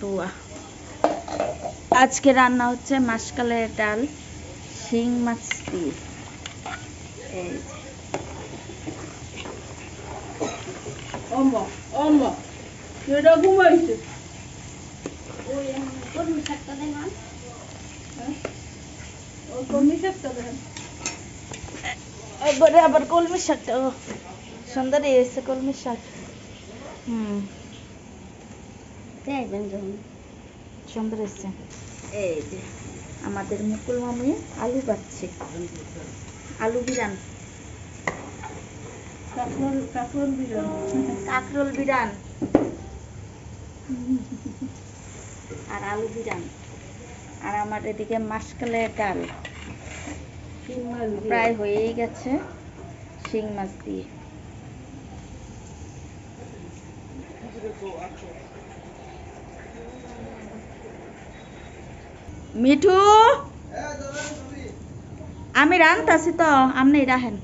দোয়া। আজকে রান্না হচ্ছে মাসকালের ডাল শিং মাছ দিয়ে। এই যে। অম্মা অম্মা এটা ঘুমাইছে। ও কমি থাকতে দেন। এবারে আবার কলমি শাকটা ও সুন্দর এসে কলমি শাক। হুম। সুন্দর এসছে এই যে আমাদের মুকুল মামি আলু পাচ্ছে আলু বিরান। কাকরল কাকরল বিরান। কাকরোল বিরান। আর আলু বিরান। আর আমার এদিকে মাসকালের ডাল। প্রায় হয়েই গেছে শিং মাছ দিয়ে। মিঠু? আমি রানতাছি তো আপনি রাহেন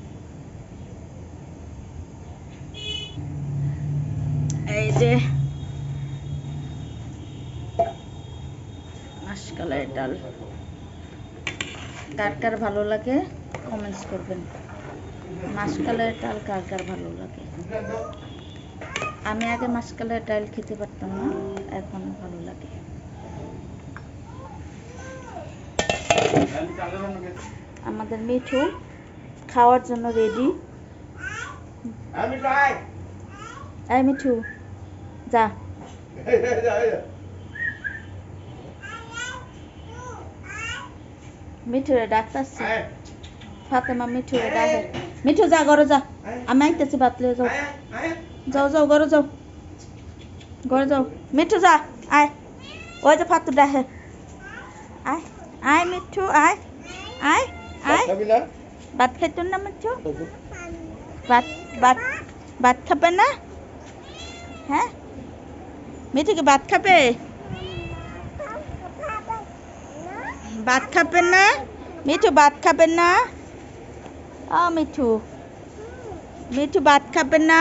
এই যে মাসকালের ডাল। কার কার ভালো লাগে কমেন্টস করবেন। মাসকালের ডাল কার কার ভালো লাগে? আমি আগে মাসকালের ডাল খেতে পারতাম না, এখন ভালো লাগে। আমাদের মিঠু খাওয়ার জন্য রেডি এই মিঠু যা। মিঠুরে ডাক্তারছি ফাতেমা মিঠুরে ডাকে মিঠু যা ঘরে যা। আমি আইতেছি বাতলে যাও। যাও যাও ঘরে যাও। ঘরে যাও। মিঠু যা আয়। ওই যে ফাতু ডাকে আয়। আয় মিঠু আয় আয় আয় ভাত খাইতো না মিঠু ভাত ভাত ভাত খাবে না হ্যাঁ মিঠু কি ভাত খাবে ভাত খাবেন না মিঠু ভাত খাবেন না ও মিঠু মিঠু ভাত খাবেন না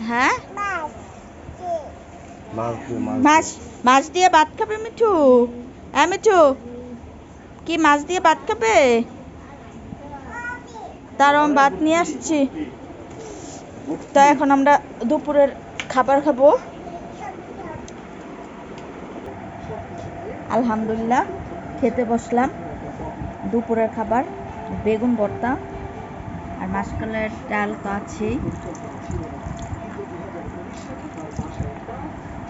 হ্যাঁ মাছ মাছ দিয়ে। ভাত খাবে মিঠু? হ্যাঁ মিঠু? কি মাছ দিয়ে ভাত খাবে? তার ভাত নিয়ে আসছি। তা এখন আমরা দুপুরের খাবার খাব। আলহামদুলিল্লাহ, খেতে বসলাম। দুপুরের খাবার, বেগুন ভর্তা, আর মাসকালের ডাল তো আছেই।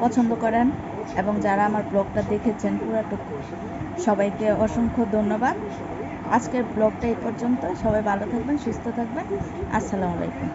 পছন্দ করেন এবং যারা আমার ব্লগটা দেখেছেন পুরাটুকু, সবাইকে অসংখ্য ধন্যবাদ। আজকের ব্লগটা এই পর্যন্ত। সবাই ভালো থাকবেন, সুস্থ থাকবেন। আসসালামু আলাইকুম।